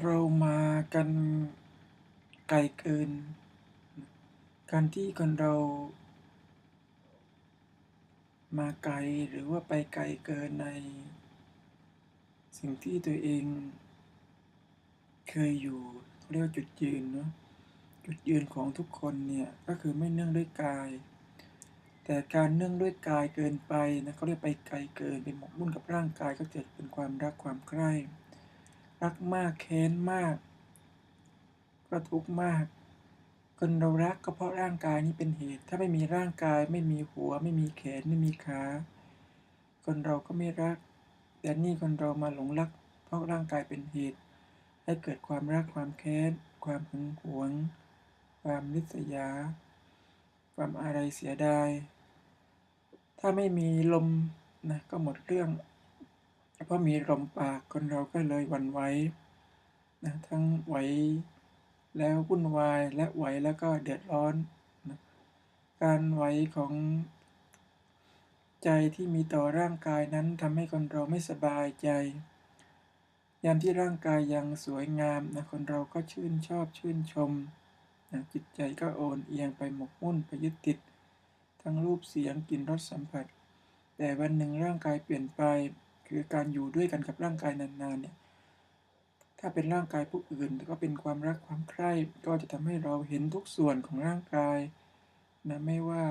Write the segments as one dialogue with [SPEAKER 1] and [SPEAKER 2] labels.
[SPEAKER 1] เรามากันไกลเกิน การที่คนเรา มาไกลหรือว่าไปไกลเกินใน สิ่งที่ตัวเอง เคยอยู่เรียกว่าจุดยืนเนาะจุดยืนของทุกคนเนี่ย ก็คือไม่เนื่องด้วยกาย แต่การเนื่องด้วยกายเกินไปนะเขาเรียกไปไกลเกินเป็นหมกมุ่นกับร่างกายก็เกิดเป็นความรักความใคร่ รักมากแค้นมาก ก็ทุกข์มาก คนเรารักก็เพราะร่างกายนี้เป็นเหตุ ถ้าไม่มีร่างกายไม่มีหัว ไม่มีแขนไม่มีขา คนเราก็ไม่รัก แต่นี่คนเรามาหลงรัก เพราะร่างกายเป็นเหตุ ให้เกิดความรักความแค้น ความหึงหวง ความริษยา ความอะไรเสียดาย ถ้าไม่มีลมนะก็หมดเรื่อง เพราะมีลมปากคนเราก็เลยวันไหวนะทั้งไหวแล้ววุ่นวายและไหวแล้วก็เดือดร้อนนะการไหวของใจที่มีต่อร่างกายนั้นทำให้คนเราไม่สบายใจ ยามที่ร่างกายยังสวยงามนะคนเราก็ชื่นชอบชื่นชมนะจิตใจก็โอนเอียงไปหมกมุ่นไปยึดติด ทั้งรูปเสียงกลิ่นรสสัมผัส แต่วันหนึ่งร่างกายเปลี่ยนไป คือการอยู่ด้วยกันกับร่างกายนานๆเนี่ยถ้าเป็นร่างกายผู้อื่นก็เป็นความรักความใคร่ก็จะทำให้เราเห็นทุกส่วนของร่างกายนะไม่ว่า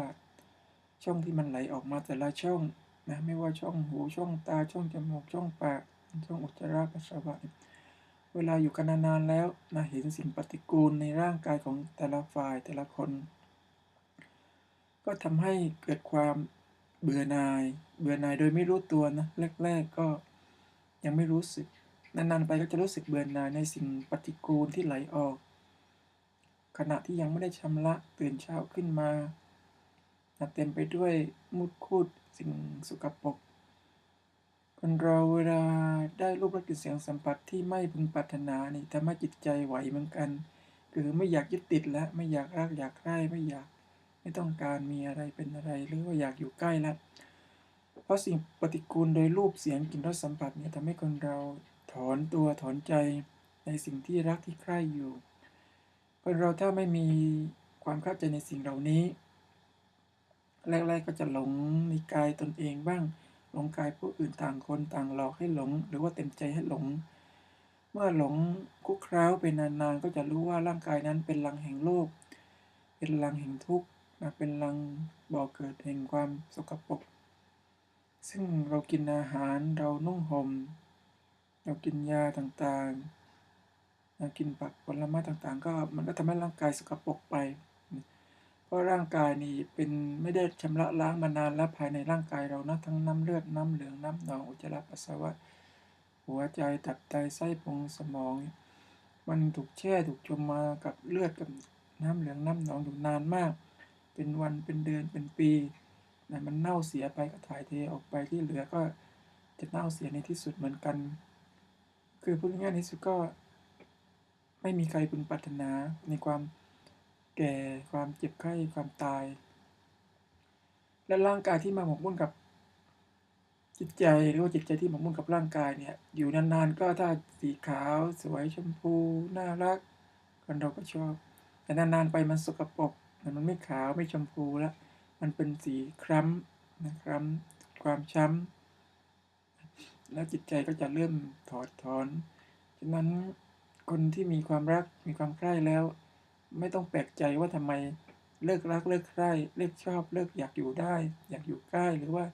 [SPEAKER 1] ช่องที่มันไหลออกมาแต่ละช่องนะไม่ว่าช่องหูช่องตาช่องจมูกช่องปากช่องอุจจาระปัสสาวะเวลาอยู่กันนานๆแล้วนะเห็นสิ่งปฏิกูลในร่างกายของแต่ละฝ่ายแต่ละคน ก็ทำให้เกิดความ เบื่อหน่าย เบื่อหน่ายโดยไม่รู้ตัวนะ แรก ๆ ก็ยังไม่รู้สึก นานๆไปก็จะรู้สึกเบื่อหน่ายในสิ่งปฏิกูลที่ไหลออก ขณะที่ยังไม่ได้ชำระตื่นเช้าขึ้นมา เต็มไปด้วยมุดคูดสิ่งสุกปรกคนเราเวลาได้รูปรสกลิ่นเสียงสัมผัสที่ไม่พึงปรารถนานี่ทำให้จิตใจไหวเหมือนกัน คือไม่อยากยึดติดแล้วไม่อยากรักอยากใกล้ไม่อยาก ไม่ต้องการมีอะไรเป็นอะไรหรือว่าอยากอยู่ใกล้ล้วเพราะสิ่งปฏิกูลโดยรูปเสียงกลิ่นรสสัมผัสเนี่ยทำให้คนเราถอนตัวถอนใจในสิ่งที่รักที่ใคร่อยู่คนเราถ้าไม่มีความเข้าใจในสิ่งเหล่านี้ แรก ๆก็จะหลงในกายตนเองบ้างหลงกายผู้อื่นต่างคนต่างหลอกให้หลง หรือว่าเต็มใจให้หลง เมื่อหลงคุกคร้าวไปนานๆก็จะรู้ว่าร่างกายนั้นเป็นลังแห่งโลก เป็นลังแห่งทุกข์ มาเป็นลังบ่อเกิดแห่งความสกปรก ซึ่งเรากินอาหารเรานุ่งหม่ม เรากินยาต่างๆเรากินผักผลไม้ต่างๆ ก็มันก็ทำให้ร่างกายสกปรกไป เพราะร่างกายนี่เป็นไม่ได้ชำระล้างมานานแล้วภายในร่างกายเรานะทั้งน้ำเลือดน้ำเหลืองน้ำหนองอุจจาระปัสสาวะ หัวใจตับไตไส้พุงสมอง มันถูกแช่ถูกจมมากับเลือดกับน้ำเหลืองน้ำหนองอยู่นานมาก เป็นวันเป็นเดือนเป็นปีนะมันเน่าเสียไปก็ถ่ายเทออกไปที่เหลือก็จะเน่าเสียในที่สุดเหมือนกัน คือพูดง่ายๆที่สุดก็ ไม่มีใครพึงปรารถนาในความแก่ความเจ็บไข้ความตาย และร่างกายที่มาหมกมุ่นกับจิตใจหรือว่าจิตใจที่หมกมุ่นกับร่างกายเนี่ย อยู่นานๆก็ถ้าสีขาวสวยชมพู น่ารักคนเราก็ชอบ แต่นานๆไปมันสกปรก มันไม่ขาวไม่ชมพูแล้วมันเป็นสีคล้ำนะคล้ำความช้ำแล้วจิตใจก็จะเริ่มถอดถอนฉะนั้นคนที่มีความรักมีความใคร่แล้ว ไม่ต้องแปลกใจว่าทำไมเลิกรักเลิกใคร่เลิกชอบเลิกอยากอยู่ได้ อยากอยู่ใกล้หรือว่า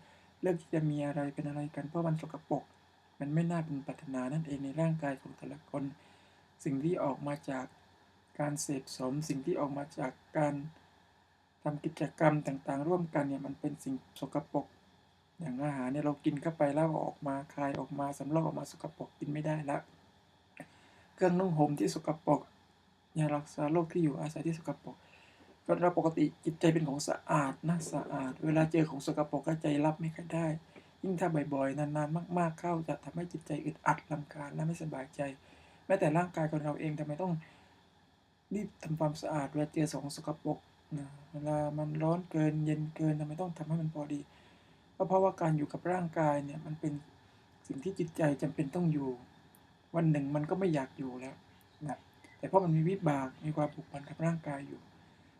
[SPEAKER 1] เลิกที่จะมีอะไรเป็นอะไรกันเพราะมันสกปรกมันไม่น่าเป็นปัฒนานั่นเองในร่างกายของแต่ละคน สิ่งที่ออกมาจาก การเสพสมสิ่งที่ออกมาจากการทำกิจกรรมต่างๆ ร่วมกันเนี่ยมันเป็นสิ่งสกปรกอย่างอาหารเนี่ยเรากินเข้าไปแล้วออกมาคายออกมาสำลักออกมาสกปรกกินไม่ได้ละเครื่องนุ่งห่มที่สกปรกยารักษาโรคที่อยู่อาศัยที่สกปรกก็เราปกติจิตใจเป็นของสะอาดนะสะอาด เวลาเจอของสกปรกก็ใจรับไม่ค่อยได้ ยิ่งถ้าบ่อยๆ นานๆ มากๆเข้าจะทำให้จิตใจอึดอัดลำคาญและไม่สบายใจ แม้แต่ร่างกายของเราเองทำไมต้อง รีบทำความสะอาดเวลาเจอของสกปรกนะเวลามันร้อนเกินเย็นเกินทำไมต้องทำให้มันพอดีก็เพราะว่าการอยู่กับร่างกายเนี่ยมันเป็นสิ่งที่จิตใจจำเป็นต้องอยู่ วันหนึ่งมันก็ไม่อยากอยู่แล้วนะแต่เพราะมันมีวิบากมีความผูกพันกับร่างกายอยู่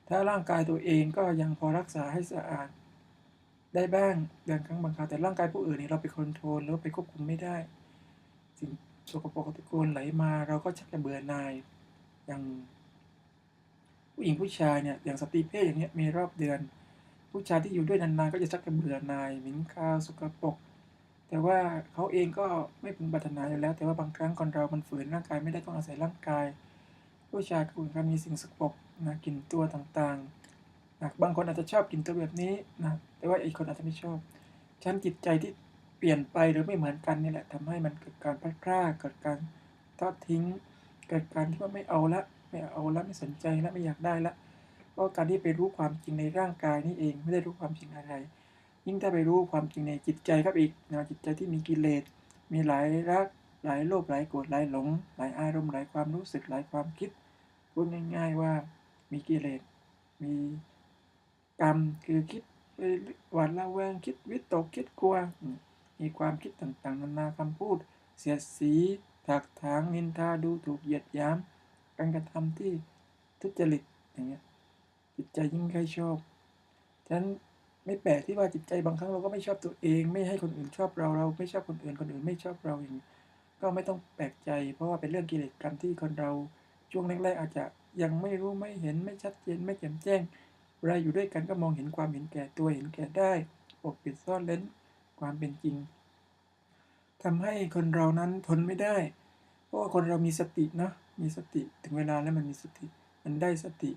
[SPEAKER 1] ถ้าร่างกายตัวเองก็ยังพอรักษาให้สะอาด ได้บ้างบางครั้งบางคราวแต่ร่างกายผู้อื่นนี่เราไปคอนโทรลหรือไปควบคุมไม่ได้ สิ่งสกปรกตะโกนไหลมาเราก็ชักจะเบื่อหน่ายอย่าง ผู้หญิงผู้ชายเนี่ยอย่างสตรีเพศอย่างเงี้ยมีรอบเดือน ผู้ชายที่อยู่ด้วยนานๆก็จะชักจะเบื่อนายหม็นคาวสกปรกแต่ว่าเขาเองก็ไม่พึงปรารถนาอยู่แล้ว แต่ว่าบางครั้งคนเรา มันฝืนร่างกายไม่ได้ต้องอาศัยร่างกาย ผู้ชายก็เหมือนกันมีสิ่งสกปรกนะกลิ่นตัวต่างๆนะบางคนอาจจะชอบกลิ่นตัวแบบนี้นะแต่ว่าอีกคนอาจจะไม่ชอบชั้นจิตใจที่เปลี่ยนไปหรือไม่เหมือนกันนี่แหละทำให้มันเกิดการพลาดพลาดเกิดการทอดทิ้ง เกิดการที่ว่าไม่เอาละ ไม่เอาละไม่สนใจละไม่อยากได้ละก็การที่ไปรู้ความจริงในร่างกายนี่เองไม่ได้รู้ความจริงอะไร ยิ่งถ้าไปรู้ความจริงในจิตใจครับอีกนะจิตใจที่มีกิเลส มีหลายรักหลายโลภหลายโกรธหลายหลง หลายอารมณ์หลายความรู้สึกหลายความคิดพูดง่าย ๆว่ามีกิเลส มีกรรมคือคิดไปหวาดระแวงคิดวิตกคิดกลัว มีความคิดต่างๆนานาคำพูด เสียดสี ถักถางนินทาดูถูกเหยียดหยาม การกระทำที่ทุจริตอย่างเงี้ยจิตใจยิ่งใครชอบฉะนั้นไม่แปลกที่ว่าจิตใจบางครั้งเราก็ไม่ชอบตัวเอง ไม่ให้คนอื่นชอบเราเราไม่ชอบคนอื่นคนอื่นไม่ชอบเราอย่างนี้ก็ไม่ต้องแปลกใจ เพราะว่าเป็นเรื่องกิเลสกรรมที่คนเราช่วงแรกๆอาจจะยังไม่รู้ไม่เห็นไม่ชัดเจนไม่แจ่มแจ้งเวลาอยู่ด้วยกันก็มองเห็นความเห็นแก่ตัวเห็นแก่ได้ปกปิดซ่อนเล้นความเป็นจริงทำให้คนเรานั้นทนไม่ได้ เพราะว่าคนเรามีสติเนาะมีสติถึงเวลาแล้วมันมีสติ มันได้สติ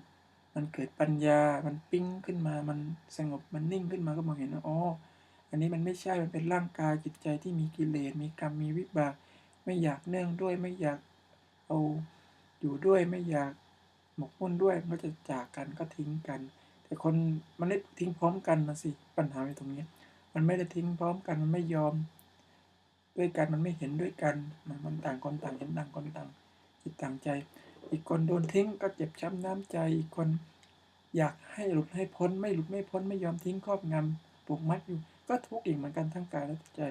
[SPEAKER 1] มันเกิดปัญญา มันปิ้งขึ้นมา มันสงบ มันนิ่งขึ้นมาก็มองเห็นว่าอ๋อ อันนี้มันไม่ใช่ มันเป็นร่างกายจิตใจที่มีกิเลส มีกรรม มีวิบาก ไม่อยากเนื่องด้วย ไม่อยากเอาอยู่ด้วย ไม่อยากหมกมุ่นด้วย ก็จะจากกัน ก็ทิ้งกัน แต่คนมันไม่ทิ้งพร้อมกันนะสิ ปัญหาอยู่ตรงนี้ มันไม่ได้ทิ้งพร้อมกัน มันไม่ยอม ด้วยกันมันไม่เห็นด้วยกันมันต่างคนต่างเห็นต่างคนต่างจิตต่างใจ อีกคนโดนทิ้งก็เจ็บช้ำน้ำใจอีกคน อยากให้หลุดให้พ้นไม่หลุดไม่พ้นไม่ยอมทิ้งครอบงำปลูกมัดอยู่ ก็ทุกข์อีกเหมือนกันทั้งกายและใจ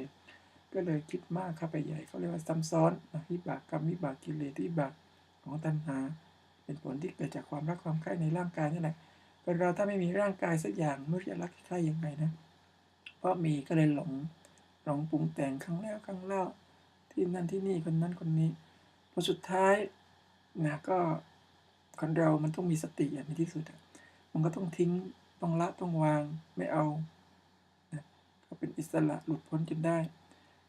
[SPEAKER 1] ก็เลยคิดมากเข้าไปใหญ่เขาเรียกว่าซ้ำซ้อนนะวิบากกรรมวิบากกิเลสวิบากของตัณหา เป็นผลที่เกิดจากความรักความใคร่ในร่างกายนี่แหละคนเราถ้าไม่มีร่างกายสักอย่างไม่รู้จะรักใครยังไงนะ เพราะมีก็เลยหลง หลงปรุงแต่งครั้งแล้วครั้งเล่า ที่นั่นที่นี่คนนั้นคนนี้พอสุดท้ายนะก็คนเรามันต้องมีสติอย่างที่สุดมันก็ต้องทิ้งต้องละต้องวางไม่เอานะก็เป็นอิสระหลุดพ้นจนได้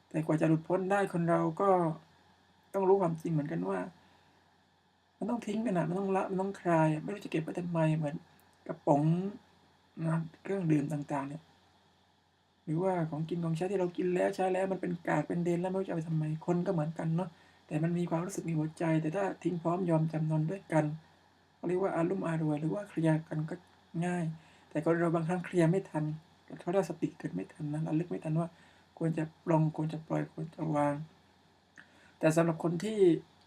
[SPEAKER 1] แต่กว่าจะหลุดพ้นได้คนเราก็ต้องรู้ความจริงเหมือนกันว่า มันต้องทิ้งกันนะมันต้องละมันต้องคลาย ไม่รู้จะเก็บไว้ทำไมเหมือนกระป๋องนะเครื่องดื่มต่างๆเนี่ย หรือว่าของกินของใช้ที่เรากินแล้วใช้แล้วมันเป็นกากเป็นเดนแล้วไม่รู้จะเอาไปทำไมคนก็เหมือนกันเนาะแต่มันมีความรู้สึกมีหัวใจ แต่ถ้าทิ้งพร้อมยอมจำนนด้วยกันเรียกว่าอารมณ์อารวยหรือว่าเคลียร์กันก็ง่าย แต่คนเราบางครั้งเคลียร์ไม่ทันเพราะเราสติเกิดไม่ทันนะระลึกไม่ทันว่าควรจะปลงควรจะปล่อยควรจะวาง แต่สำหรับคนที่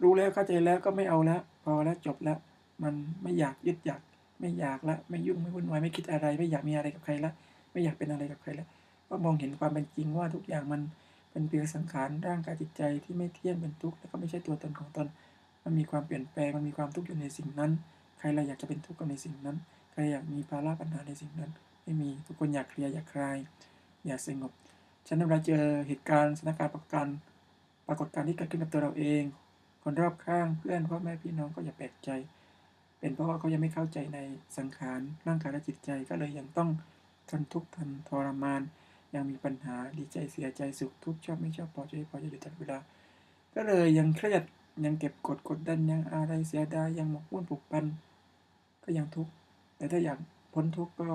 [SPEAKER 1] รู้แล้วเข้าใจแล้วก็ไม่เอาแล้วพอแล้วจบแล้วมันไม่อยากยึดอยาก ไม่อยากละไม่ยุ่งไม่วุ่นวายไม่คิดอะไร ไม่อยากมีอะไรกับใครละไม่อยากเป็นอะไรกับใครละ ก็มองเห็นความเป็นจริงว่าทุกอย่างมันเป็นเพียงสังขารร่างกายจิตใจที่ไม่เที่ยงเป็นทุกข์แล้วก็ไม่ใช่ตัวตนของตน มันมีความเปลี่ยนแปลงมันมีความทุกข์อยู่ในสิ่งนั้น ใครเราอยากจะเป็นทุกข์กับในสิ่งนั้น ใครอยากมีภาระปัญหาในสิ่งนั้น ไม่มีทุกคนอยากเคลียร์อยากคลาย อยากสงบฉะนั้นเวลาเจอเหตุการณ์สถานการณ์ประกันปรากฏการณ์ที่เกิดขึ้นกับตัวเราเอง คนรอบข้างเพื่อนพ่อแม่พี่น้องก็อย่าแปลกใจ เป็นเพราะว่าเขายังไม่เข้าใจในสังขารร่างกายและจิตใจก็เลยยังต้องทนทุกข์ทนทรมาน ยังมีปัญหาดีใจเสียใจสุขทุกข์ชอบไม่ชอบพอใจพอใจอยู่ตลอดเวลา ก็เลยยังเครียดยังเก็บกดกดดันยังอะไรเสียดายยังหมกมุ่นผูกพันก็ยังทุกข์แต่ถ้าอยากพ้นทุกข์ก็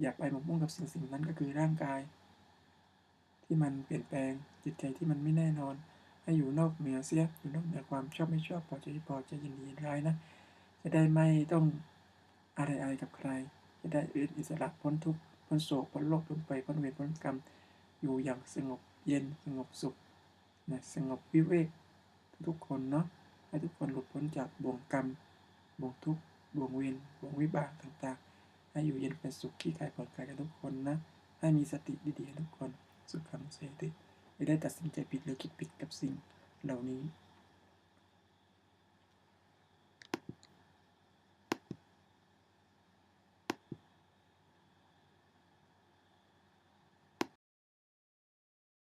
[SPEAKER 1] อยากไปหมกมุ่นกับสิ่งสิ่งนั้นก็คือร่างกาย ที่มันเปลี่ยนแปลงจิตใจที่มันไม่แน่นอน ให้อยู่นอกเหนือเสียอยู่นอกเหนือความชอบไม่ชอบพอใจพอใจยินดียินร้ายนะ จะได้ไม่ต้องอะไรอะไรกับใคร จะได้อื่นอิสระพ้นทุกข์ พ้นโศกพ้นโลกพ้นไปพ้นเวรพ้นกรรม อยู่อย่างสงบเย็นสงบสุขนะสงบวิเวกทุกคนเนาะให้ทุกคนหลุดพ้นจากบ่วงกรรมบ่วงทุกข์บ่วงเวรบ่วงวิบากต่างๆ ให้อยู่เย็นเป็นสุขขี้กายผ่อนคลายกันทุกคนนะ ให้มีสติดีๆทุกคนสุขคำเสติไม่ได้ตัดสินใจผิดหรือคิดผิดกับสิ่งเหล่านี้